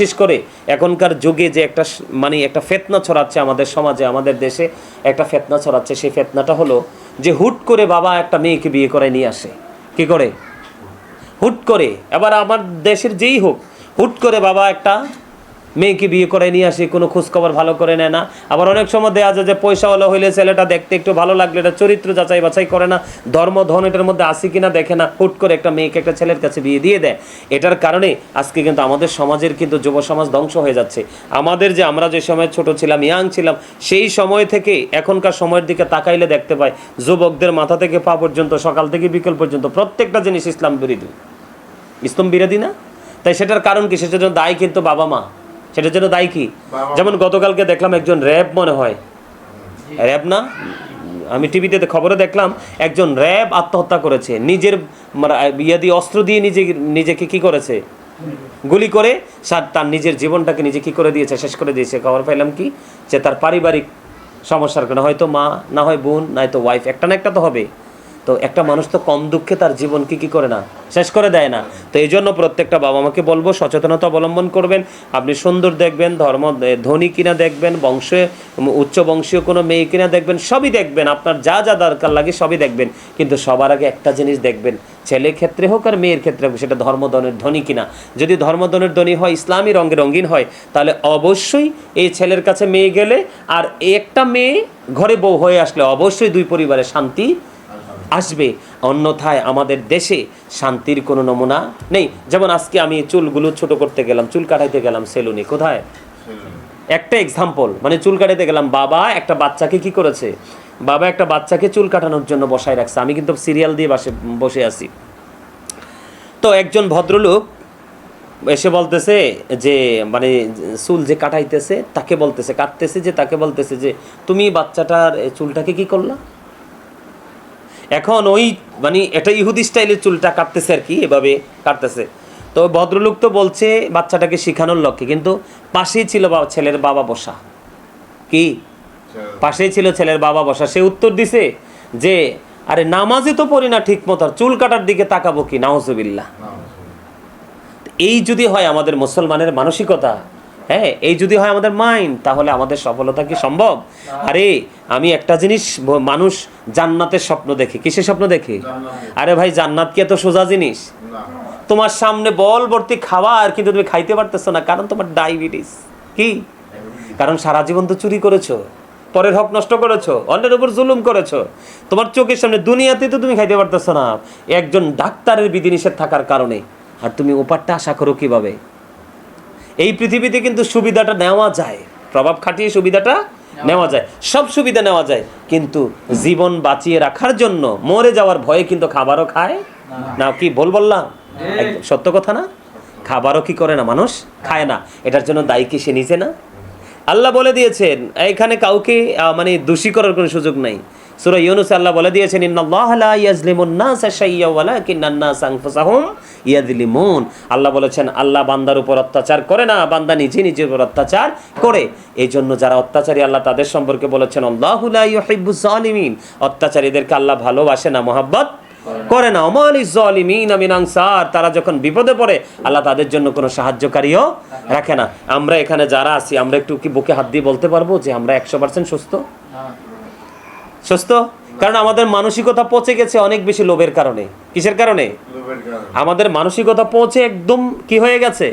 বিশেষ করে এখনকার যুগে যে একটা মানে একটা ফেতনা ছড়াচ্ছে আমাদের সমাজে, আমাদের দেশে একটা ফেতনা ছড়াচ্ছে। সেই ফেতনাটা হলো যে হুট করে বাবা একটা মেয়েকে বিয়ে করে নিয়ে আসে। কি করে? হুট করে। এবার আমার দেশের যেই হোক, হুট করে বাবা একটা মেয়েকে বিয়ে করে নিয়ে আসে, কোনো খোঁজখবর ভালো করে নেয় না। আবার অনেক সময় দেওয়া যায় যে পয়সাওয়ালা হইলে ছেলেটা দেখতে একটু ভালো লাগলে এটা চরিত্র যাচাই বাছাই করে না, ধর্ম, ধন এটার মধ্যে আসি কিনা দেখে না, হুট করে একটা মেয়েকে একটা ছেলের কাছে বিয়ে দিয়ে দেয়। এটার কারণে আজকে কিন্তু আমাদের সমাজের কিন্তু যুব সমাজ ধ্বংস হয়ে যাচ্ছে। আমাদের যে আমরা যে সময় ছোট ছিলাম ইয়াং ছিলাম, সেই সময় থেকে এখনকার সময়ের দিকে তাকাইলে দেখতে পাই, যুবকদের মাথা থেকে পা পর্যন্ত, সকাল থেকে বিকেল পর্যন্ত প্রত্যেকটা জিনিস ইসলাম বিরোধী। ইসলাম বিরোধী না? তাই সেটার কারণ কি? সেটার জন্য দায়ী কিন্তু বাবা মা। সেটার জন্য দায়ী কি? যেমন গতকালকে দেখলাম একজন র্যাব মনে হয়। র্যাব না? আমি টিভিতে খবরে দেখলাম একজন র্যাব আত্মহত্যা করেছে। নিজের ইয়ে দিয়ে অস্ত্র দিয়ে নিজে নিজেকে কি করেছে? গুলি করে তার নিজের জীবনটাকে নিজে কি করে দিয়েছে শেষ করে দিয়েছে। খবর পাইলাম কি? যে তার পারিবারিক সমস্যার কারণে। হয়তো মা না হয় বোন নয়তো ওয়াইফ একটা না একটা তো হবে তো একটা মানুষ তো কম দুঃখে তার জীবনকে কি করে না? শেষ করে দেয় না। তো এই জন্য প্রত্যেকটা বাবা মাকে বলব, সচেতনতা অবলম্বন করবেন। আপনি সুন্দর দেখবেন, ধর্ম ধনী কিনা দেখবেন, বংশে উচ্চ বংশীয় কোনো মেয়ে কিনা দেখবেন, সবই দেখবেন। আপনার যা যা দরকার লাগে সবই দেখবেন। কিন্তু সবার আগে একটা জিনিস দেখবেন ছেলের ক্ষেত্রে হোক আর মেয়ের ক্ষেত্রে হোক, সেটা ধর্মদনের ধনী কিনা। যদি ধর্মদনের ধনী হয়, ইসলামী রঙে রঙিন হয়, তাহলে অবশ্যই এই ছেলের কাছে মেয়ে গেলে আর একটা মেয়ে ঘরে বউ হয়ে আসলে অবশ্যই দুই পরিবারে শান্তি আসবে। অন্যথায় আমাদের দেশে শান্তির কোনো নমুনা নেই। যেমন আজকে আমি চুলগুলো ছোট করতে গেলাম, চুল কাটাইতে গেলাম সেলুনে। কোথায়? একটা এক্সাম্পল মানে চুল কাটাইতে গেলাম। বাবা একটা বাচ্চাকে কি করেছে? বাবা একটা বাচ্চাকে চুল কাটানোর জন্য বসায় রাখছে। আমি কিন্তু সিরিয়াল দিয়ে বসে বসে আছি। তো একজন ভদ্রলোক এসে বলতেছে যে মানে চুল যে কাটাইতেছে তাকে বলতেছে, কাটতেছে যে তাকে বলতেছে যে, তুমি বাচ্চাটার চুলটাকে কি করলা? এখন ওই মানে এটা ইহুদি স্টাইলের চুলটা কাটতেছে আর কি এভাবে কাটতেছে। তো ভদ্রলোক তো বলছে বাচ্চাটাকে শেখানোর লক্ষ্যে কিন্তু পাশেই ছিল ছেলের বাবা বসা। কি? পাশেই ছিল ছেলের বাবা বসা। সে উত্তর দিছে যে আরে নামাজে তো পড়ি না ঠিক মতো চুল কাটার দিকে তাকাবো কি? নাউজুবিল্লাহ। এই যদি হয় আমাদের মুসলমানের মানসিকতা হ্যাঁ এই যদি হয় আমাদের মাইন্ড তাহলে আমাদের সফলতা কি সম্ভব? আরে, আমি একটা জিনিস মানুষ জান্নাতের স্বপ্ন দেখে। কিসের স্বপ্ন দেখে? আরে ভাই, জান্নাত কি এত সোজা জিনিস? তোমার সামনে বল ভর্তি খাবার, কিন্তু তুমি খাইতে পারতেছো না, কারণ তোমার ডায়াবেটিস কি? কারণ সারা জীবন তো চুরি করেছ, পরের হক নষ্ট করেছ, অন্যের উপর জুলুম করেছ। তোমার চোখের সামনে দুনিয়াতে তো তুমি খাইতে পারতেছো না। একজন ডাক্তারের বিধিনিষেধ থাকার কারণে। আর তুমি ওপারটা আশা করো কীভাবে? এই পৃথিবীতে কিন্তু সুবিধাটা নেওয়া যায়। প্রভাব খাটিয়ে সুবিধাটা নেওয়া যায়। সব সুবিধা নেওয়া যায় কিন্তু জীবন বাঁচিয়ে রাখার জন্য মরে যাওয়ার ভয়ে কিন্তু খাবারও খায় না কি বল বললাম? সত্য কথা না? খাবারও কি করে না? মানুষ খায় না। এটার জন্য দায়ী কি সে নিজে না? আল্লাহ বলে দিয়েছেন এখানে কাউকে মানে দোষী করার কোনো সুযোগ নাই। সূরা ইউনুস আল্লাহ বলে দিয়েছেন ইন্নাল্লাহা লা ইয়াজলিমুন নাসা শাইয়্যা ওয়ালাকিন্নান নাস আনফুসাহুম ইয়াজলিমুন আল্লাহ বলেছেন, আল্লাহ বান্দার উপর অত্যাচার করে না, বান্দা নিজে নিজের উপর অত্যাচার করে। এই জন্য যারা অত্যাচারী, আল্লাহ তাদের সম্পর্কে বলেছেন, আল্লাহু লা ইউহিব্বুজ অত্যাচারীদেরকে আল্লাহ ভালোবাসে না, মোহাব্বত করে না। অমালি জলিমিন আমিন আনসার। তারা যখন বিপদে পড়ে, আল্লাহ তাদের জন্য কোনো সাহায্যকারীও রাখে না। আমরা এখানে যারা আছি, আমরা একটু কি বুকে হাত দিয়ে বলতে পারব যে আমরা একশো পার্সেন্ট সুস্থ? সুস্থ? কারণ আমাদের মানসিকতা পচে গেছে অনেক বেশি লোভের কারণে। কিসের কারণে? আমাদের মানসিকতা পৌঁছে একদম কি হয়ে গেছে?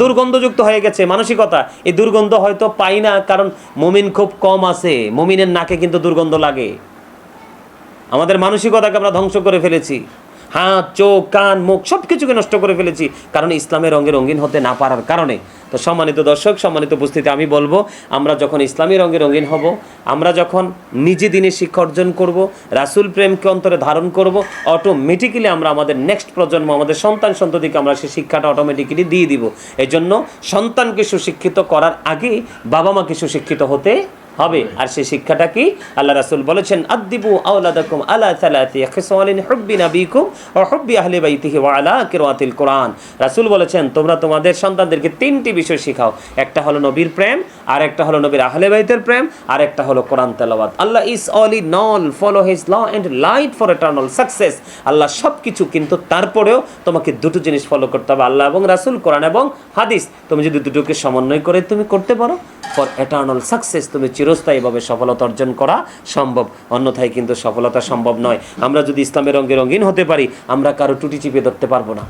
দুর্গন্ধযুক্ত হয়ে গেছে মানসিকতা। এই দুর্গন্ধ হয়তো পাই না কারণ মমিন খুব কম আছে। মমিনের নাকে কিন্তু দুর্গন্ধ লাগে। আমাদের মানসিকতাকে আমরা ধ্বংস করে ফেলেছি। হাত, চোখ, কান, মুখ সব কিছুকে নষ্ট করে ফেলেছি। কারণ ইসলামের রঙে রঙিন হতে না পারার কারণে। তো সম্মানিত দর্শক, সম্মানিত উপস্থিতি, আমি বলব, আমরা যখন ইসলামী রঙে রঙিন হব, আমরা যখন নিজে দিনে শিক্ষা অর্জন করব, রাসুল প্রেমকে অন্তরে ধারণ করব অটোমেটিক্যালি আমরা আমাদের নেক্সট প্রজন্ম, আমাদের সন্তান সন্ততিকে আমরা সেই শিক্ষাটা অটোমেটিক্যালি দিয়ে দিব। এই জন্য সন্তানকে সুশিক্ষিত করার আগে বাবা মাকে সুশিক্ষিত হতে হবে। আর সেই শিক্ষাটা কি? আল্লাহ রাসুল বলেছেন আদিবু আউলাদাকুম আলা সালাতি খিসওয়ালিন হুব্বি নাবিকুম ওয়া হুব্বি আহলি বাইতিহি ওয়া আলা কিরাতিল কোরআন। রাসুল বলেছেন, তোমরা তোমাদের সন্তানদেরকে তিনটি বিষয় শেখাও। একটা হলো নবীর প্রেম আর একটা হলো নবীর আহলে বাইতের প্রেম আর একটা হলো কোরআন তেলাওয়াত। আল্লাহ is all in all follow his law and light for eternal success Allah সব কিছু কিন্তু তারপরেও তোমাকে দুটো জিনিস ফলো করতে হবে, আল্লাহ এবং রাসুল, কোরআন এবং হাদিস। তুমি যদি দুটোকে সমন্বয় করে তুমি করতে পারো ফর এটার্নাল সাকসেস তুমি চিরস্থায়ীভাবে সফলতা অর্জন করা সম্ভব। অন্যথায় কিন্তু সফলতা সম্ভব নয়। আমরা যদি ইসলামের রঙে রঙিন হতে পারি, আমরা কারও টুটি চিপে ধরতে পারব না।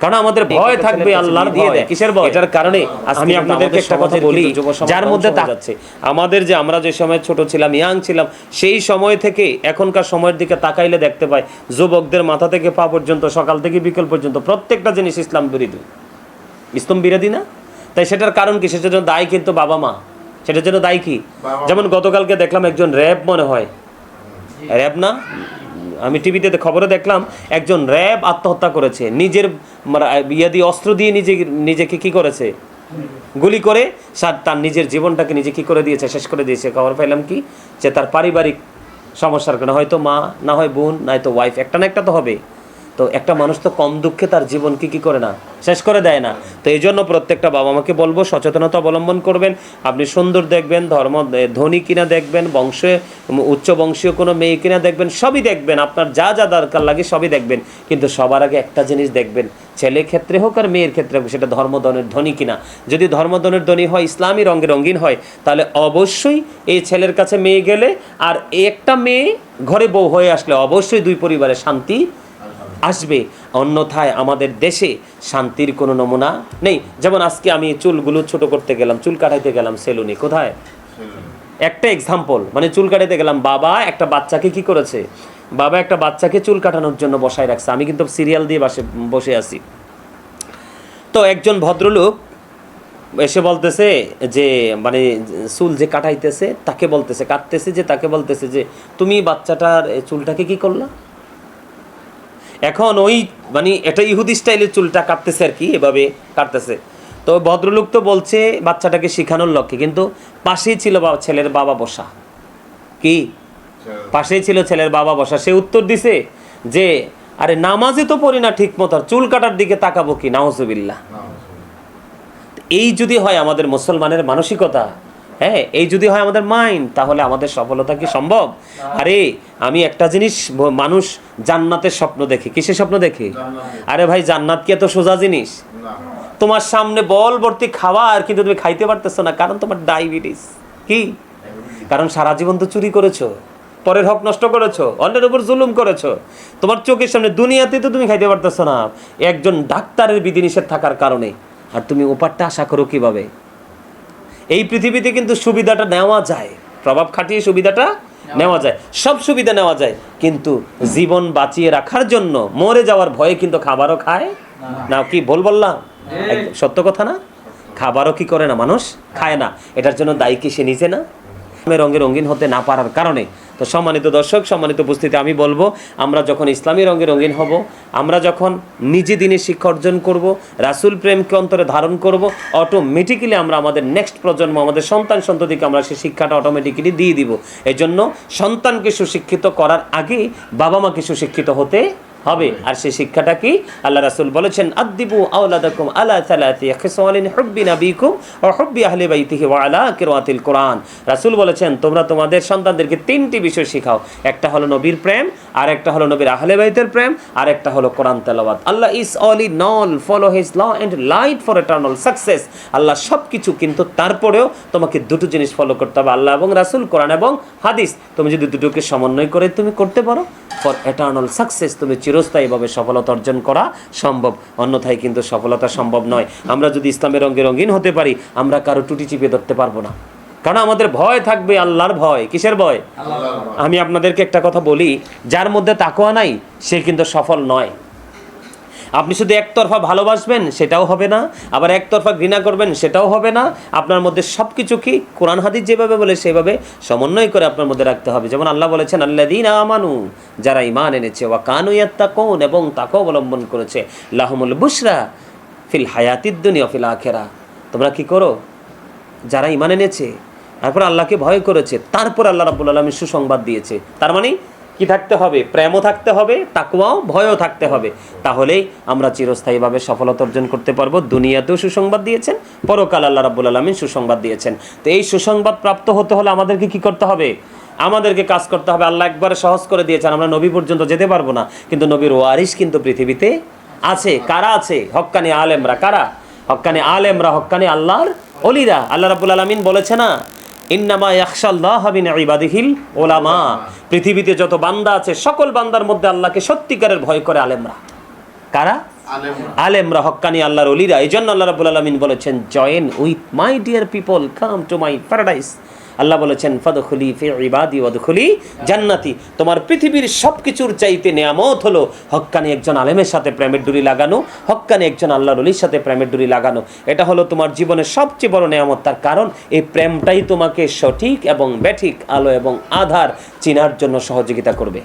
কারণ আমাদের ভয় থাকবে আল্লাহর দিয়ে দেয় কিসের ভয়? এটার কারণে আমি আপনাদেরকে একটা কথা বলি যার মধ্যে যাচ্ছে। আমাদের যে আমরা যে সময় ছোট ছিলাম ইয়াং ছিলাম সেই সময় থেকে এখনকার সময়ের দিকে তাকাইলে দেখতে পাই যুবকদের মাথা থেকে পা পর্যন্ত সকাল থেকে বিকেল পর্যন্ত প্রত্যেকটা জিনিস ইসলাম বিরোধী। ইসলাম বিরোধী না? তাই সেটার কারণ কি? সেটার জন্য দায়ী কিন্তু বাবা মা। সেটার জন্য দায়ী কি? যেমন গতকালকে দেখলাম একজন র্যাব মনে হয়। র্যাব না? আমি টিভিতে খবরে দেখলাম একজন র্যাব আত্মহত্যা করেছে। নিজের ইয়ে দিয়ে অস্ত্র দিয়ে নিজে, নিজেকে কি করেছে? গুলি করে তার নিজের জীবনটাকে নিজে কি করে দিয়েছে, শেষ করে দিয়েছে। খবর পাইলাম কি? যে তার পারিবারিক সমস্যার কারণে, হয়তো মা, না হয় বোন, না হয়তো ওয়াইফ একটা না একটা তো হবে তো একটা মানুষ তো কম দুঃখে তার জীবনকে কি করে না? শেষ করে দেয় না। তো এই জন্য প্রত্যেকটা বাবা মাকে বলব, সচেতনতা অবলম্বন করবেন। আপনি সুন্দর দেখবেন, ধর্ম ধনী কিনা দেখবেন, বংশে উচ্চ বংশীয় কোনো মেয়ে কিনা দেখবেন, সবই দেখবেন। আপনার যা যা দরকার লাগে সবই দেখবেন। কিন্তু সবার আগে একটা জিনিস দেখবেন, ছেলে ক্ষেত্রে হোক আর মেয়ের ক্ষেত্রে হোক, সেটা ধর্মদনের ধনী কিনা। যদি ধর্মদনের ধনী হয়, ইসলামী রঙে রঙিন হয়, তাহলে অবশ্যই এই ছেলের কাছে মেয়ে গেলে আর একটা মেয়ে ঘরে বউ হয়ে আসলে অবশ্যই দুই পরিবারে শান্তি আসবে। অন্যথায় আমাদের দেশে শান্তির কোনো নমুনা নেই। যেমন আজকে আমি চুলগুলো ছোট করতে গেলাম, চুল কাটাইতে গেলাম সেলুনে। কোথায়? একটা এক্সাম্পল মানে চুল কাটাইতে গেলাম। বাবা একটা বাচ্চাকে কি করেছে? বাবা একটা বাচ্চাকে চুল কাটানোর জন্য বসায় রাখছে। আমি কিন্তু সিরিয়াল দিয়ে বসে বসে আছি। তো একজন ভদ্রলোক এসে বলতেছে যে মানে চুল যে কাটাইতেছে তাকে বলতেছে, কাটতেছে যে, তাকে বলতেছে যে, তুমি বাচ্চাটার চুলটাকে কি করলা? এখন ওই মানে এটা ইহুদি স্টাইলের চুলটা কাটতেছে আর কি এভাবে কাটতেছে। তো ভদ্রলোক তো বলছে বাচ্চাটাকে শেখানোর লক্ষ্যে কিন্তু পাশেই ছিল বাবা ছেলের বাবা বসা। কি? পাশেই ছিল ছেলের বাবা বসা। সে উত্তর দিছে যে আরে নামাজে তো পড়ি না ঠিক মতো চুল কাটার দিকে তাকাবো কি? নাউজুবিল্লাহ। এই যদি হয় আমাদের মুসলমানের মানসিকতা হ্যাঁ এই যদি হয় আমাদের মাইন্ড তাহলে আমাদের সফলতা কি সম্ভব? আরে আমি একটা জিনিস মানুষ জান্নাতের স্বপ্ন দেখে। কিসের স্বপ্ন দেখে? আরে ভাই জান্নাত কি এত সোজা জিনিস? তোমার সামনে বল ভর্তি খাবার কিন্তু তুমি খাইতে পারতেছো না কারণ তোমার ডায়াবেটিস কি? কারণ সারা জীবন তো চুরি করেছ পরের হক নষ্ট করেছ অন্যের উপর জুলুম করেছ। তোমার চোখের সামনে দুনিয়াতে তো তুমি খাইতে পারতেছো না। একজন ডাক্তারের বিধিনিষেধ থাকার কারণে। আর তুমি ওপারটা আশা করো কীভাবে? এই পৃথিবীতে কিন্তু সুবিধাটা নেওয়া যায়। প্রভাব খাটিয়ে সুবিধাটা নেওয়া যায়। সব সুবিধা নেওয়া যায়। কিন্তু জীবন বাঁচিয়ে রাখার জন্য মরে যাওয়ার ভয়ে কিন্তু খাবারও খায় না। কি ভুল বললাম? সত্য কথা না? খাবারও কি করে না? মানুষ খায় না। এটার জন্য দায়ী কি সে নিজে না? রঙে রঙিন হতে না পারার কারণে তো সম্মানিত দর্শক, সম্মানিত উপস্থিতি, আমি বলব, আমরা যখন ইসলামী রঙে রঙিন হব, আমরা যখন নিজে দিনে শিক্ষা অর্জন করব, রাসুল প্রেমকে অন্তরে ধারণ করব অটোমেটিক্যালি আমরা আমাদের নেক্সট প্রজন্ম, আমাদের সন্তান সন্ততিকে আমরা সেই শিক্ষাটা অটোমেটিক্যালি দিয়ে দিব। এই জন্য সন্তানকে সুশিক্ষিত করার আগে বাবা মাকে সুশিক্ষিত হতে হবে। আর সেই শিক্ষাটা কি? আল্লাহ রাসুল বলেছেন আদিবু আউলাদাকুম আলা সালাতি খিসওয়ালিন হুব্বি নাবিকুম ওয়া হুব্বি আহলি বাইতিহি ওয়া আলা কিরাতিল কোরআন। রাসুল বলেছেন, তোমরা তোমাদের সন্তানদেরকে তিনটি বিষয় শেখাও। একটা হলো নবীর প্রেম আর একটা হলো নবীর আহলে বাইতের প্রেম আর একটা হলো কোরআন তেলাওয়াত। আল্লাহ is all in all follow his law and light for eternal success Allah সব কিছু কিন্তু তারপরেও তোমাকে দুটো জিনিস ফলো করতে হবে, আল্লাহ এবং রাসূল, কোরআন এবং হাদিস। তুমি যদি দুটোকে সমন্বয় করে তুমি করতে পারো ফর এটার্নাল সাকসেস তুমি চিরস্থায়ীভাবে সফলতা অর্জন করা সম্ভব। অন্যথায় কিন্তু সফলতা সম্ভব নয়। আমরা যদি ইসলামের রঙে রঙিন হতে পারি, আমরা কারও টুটি চিপে ধরতে পারব না। কারণ আমাদের ভয় থাকবে আল্লাহর ভয়। কিসের ভয়? আমি আপনাদেরকে একটা কথা বলি যার মধ্যে তাকোয়া নাই সে কিন্তু সফল নয়। আপনি শুধু একতরফা ভালোবাসবেন সেটাও হবে না। আবার একতরফা ঘৃণা করবেন সেটাও হবে না। আপনার মধ্যে সব কিছু কি? কোরআন হাদিস যেভাবে বলে সেভাবে সমন্বয় করে আপনার মধ্যে রাখতে হবে। যেমন আল্লাহ বলেছেন আল্লাহ দিন আমানু যারা ইমান এনেছে ওয়া কানু কোন এবং তাকে অবলম্বন করেছে লাহমুল বুসরা ফিল হায়াতিদ দুনিয়া ফিল আখেরা তোমরা কি করো? যারা ইমান এনেছে তারপর আল্লাহকে ভয় করেছে। তারপর আল্লাহ রাব্বুল আলমী সুসংবাদ দিয়েছে। তার মানে কি থাকতে হবে? প্রেমও থাকতে হবে তাকুয়াও ভয়ও থাকতে হবে। তাহলেই আমরা চিরস্থায়ীভাবে সফলতা অর্জন করতে পারব। দুনিয়াতেও সুসংবাদ দিয়েছেন, পরকাল আল্লাহ রাব্বুল আলমিন সুসংবাদ দিয়েছেন। তো এই সুসংবাদ প্রাপ্ত হতে হলে আমাদেরকে কি করতে হবে? আমাদেরকে কাজ করতে হবে। আল্লাহ একবারে সহজ করে দিয়েছেন, আমরা নবী পর্যন্ত যেতে পারব না। কিন্তু নবীর ওয়ারিস কিন্তু পৃথিবীতে আছে। কারা আছে? হক্কানি আলেমরা। কারা? হক্কানি আলেমরা, হক্কানি আল্লাহর অলিরা। আল্লাহ রাব্বুল আলমিন বলেছে না ইন্নামা মিন ইবাদিহিল ওলামা পৃথিবীতে যত বান্দা আছে সকল বান্দার মধ্যে আল্লাহকে সত্যিকারের ভয় করে আলেমরা। কারা? আলেমরা। আলেমরা হক্কানি আল্লাহর অলিরা এই জন্য আল্লাহ রাবুল আলমিন বলেছেন join with my dear people come to my paradise Allah বলেছেন, ফদখুলি ফি ইবাদি ওয়াদখুলি জান্নাতি। তোমার পৃথিবীর সব কিছুর চাইতে নেয়ামত হলো হক্কানি একজন আলেমের সাথে প্রেমের ডুরি লাগানো, হক্কানি একজন আল্লাহ রলির সাথে প্রেমের ডুরি লাগানো। এটা হলো তোমার জীবনের সবচেয়ে বড় নেয়ামত। তার কারণ, এই প্রেমটাই তোমাকে সঠিক এবং ব্যাঠিক আলো এবং আধার চিনার জন্য সহযোগিতা করবে।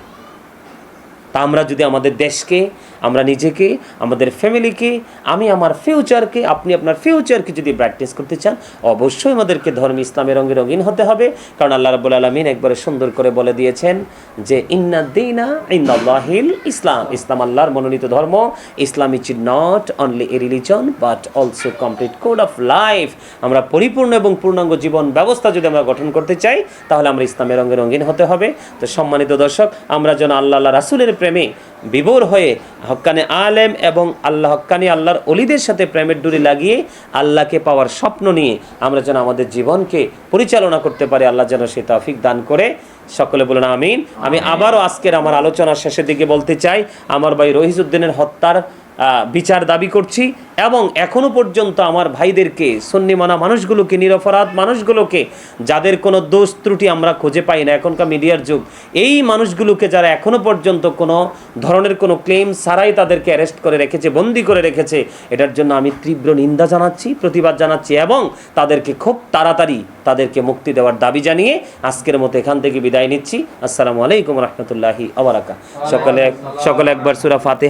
তা আমরা যদি আমাদের দেশকে, আমরা নিজেকে, আমাদের ফ্যামিলিকে, আমি আমার ফিউচারকে, আপনি আপনার ফিউচারকে যদি প্র্যাকটিস করতে চান, অবশ্যই আমাদেরকে ধর্ম ইসলামের রঙে রঙিন হতে হবে। কারণ আল্লাহ রাবুল আলমিন একবারে সুন্দর করে বলে দিয়েছেন যে, ইন্না দিনা ইন্দাল্লাহিল ইসলাম। ইসলাম আল্লাহর মনোনীত ধর্ম। Islam is not only a religion but also complete code of life আমরা পরিপূর্ণ এবং পূর্ণাঙ্গ জীবন ব্যবস্থা যদি আমরা গঠন করতে চাই, তাহলে আমরা ইসলামের রঙে রঙিন হতে হবে। তো সম্মানিত দর্শক, আমরা যেন আল্লাহ রাসুলের প্রেমে বিভোর হয়ে হক্কানে আলেম এবং আল্লাহ হক্কানি আল্লাহর অলিদের সাথে প্রেমের ডুরি লাগিয়ে আল্লাহকে পাওয়ার স্বপ্ন নিয়ে আমরা যেন আমাদের জীবনকে পরিচালনা করতে পারি, আল্লাহ যেন সে তাফিক দান করে। সকলে বলুন আমিন। আমি আবারও আজকের আমার আলোচনার শেষের দিকে বলতে চাই, আমার ভাই রহিজউদ্দিনের হত্যার বিচার দাবি করছি এবং এখনও পর্যন্ত আমার ভাইদেরকে সন্নিমানা মানুষগুলোকে, নিরপরাধ মানুষগুলোকে, যাদের কোনো দোষ ত্রুটি আমরা খুঁজে পাই না, এখনকার মিডিয়ার যুগ, এই মানুষগুলোকে যারা এখনও পর্যন্ত কোনো ধরনের কোনো ক্লেম ছাড়াই তাদেরকে অ্যারেস্ট করে রেখেছে, বন্দি করে রেখেছে, এটার জন্য আমি তীব্র নিন্দা জানাচ্ছি, প্রতিবাদ জানাচ্ছি এবং তাদেরকে খুব তাড়াতাড়ি তাদেরকে মুক্তি দেওয়ার দাবি জানিয়ে আজকের মতো এখান থেকে বিদায় নিচ্ছি। আসসালামু আলাইকুম রহমতুল্লাহি আবরাকা সকলে সকলে একবার সুরা ফাতে